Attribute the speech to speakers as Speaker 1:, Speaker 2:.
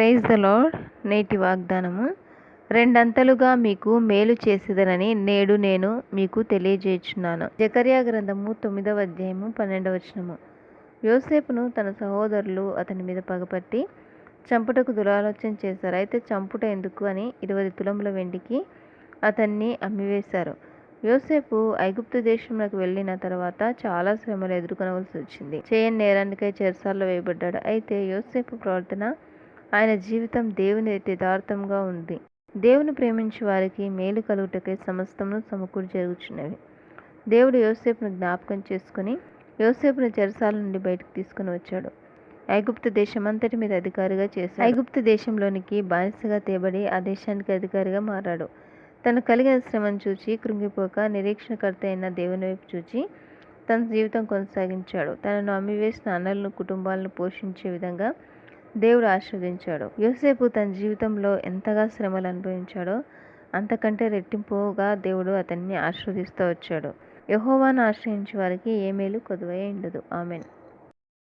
Speaker 1: Praise the lord నేటి వాగ్దానము. రెండంతలుగా మీకు మేలు చేసేదనని నేడు నేను మీకు తెలియజేయుచున్నాను. జకర్యా గ్రంథము తొమ్మిదవ అధ్యాయము పన్నెండవ వచనము. యోసేపును తన సహోదరులు అతని మీద పగపట్టి చంపుటకు దురాలోచన చేశారు. అయితే చంపుట ఎందుకు అని ఇరవై తులముల వెండికి అతన్ని అమ్మివేశారు. యోసేపు ఐగుప్తు దేశంలోకి వెళ్ళిన తర్వాత చాలా శ్రమలు ఎదుర్కొనవలసి వచ్చింది. చేయని నేరానికై చెరసాల్లో వేయబడ్డాడు. అయితే యోసేపు ప్రవర్తన ఆయన జీవితం దేవుని యథార్థంగా ఉంది. దేవుని ప్రేమించే వారికి మేలు కలుగుటకై సమస్తమును సమకూరు జరుగుచున్నవి. దేవుడు యోసేపును జ్ఞాపకం చేసుకుని యోసేపును చెరసాల నుండి బయటకు తీసుకుని వచ్చాడు. ఐగుప్తు దేశం అంతటి మీద అధికారిగా చేశాడు. ఐగుప్తు దేశంలోనికి బానిసగా తేబడి ఆ దేశానికి అధికారిగా మారాడు. తను కలిగిన శ్రమను చూచి కృంగిపోక నిరీక్షణకర్త అయిన దేవుని వైపు చూచి తన జీవితం కొనసాగించాడు. తనను అమ్మివేసిన అన్నలను కుటుంబాలను పోషించే విధంగా దేవుడు ఆశీర్వదించాడు. యోసేపు తన జీవితంలో ఎంతగా శ్రమలు అనుభవించాడో అంతకంటే రెట్టింపుగా దేవుడు అతన్ని ఆశీర్వదిస్తూ వచ్చాడు. యహోవాను ఆశ్రయించే వారికి ఏ మేలు కొదువై ఉండదు. ఆమెన్.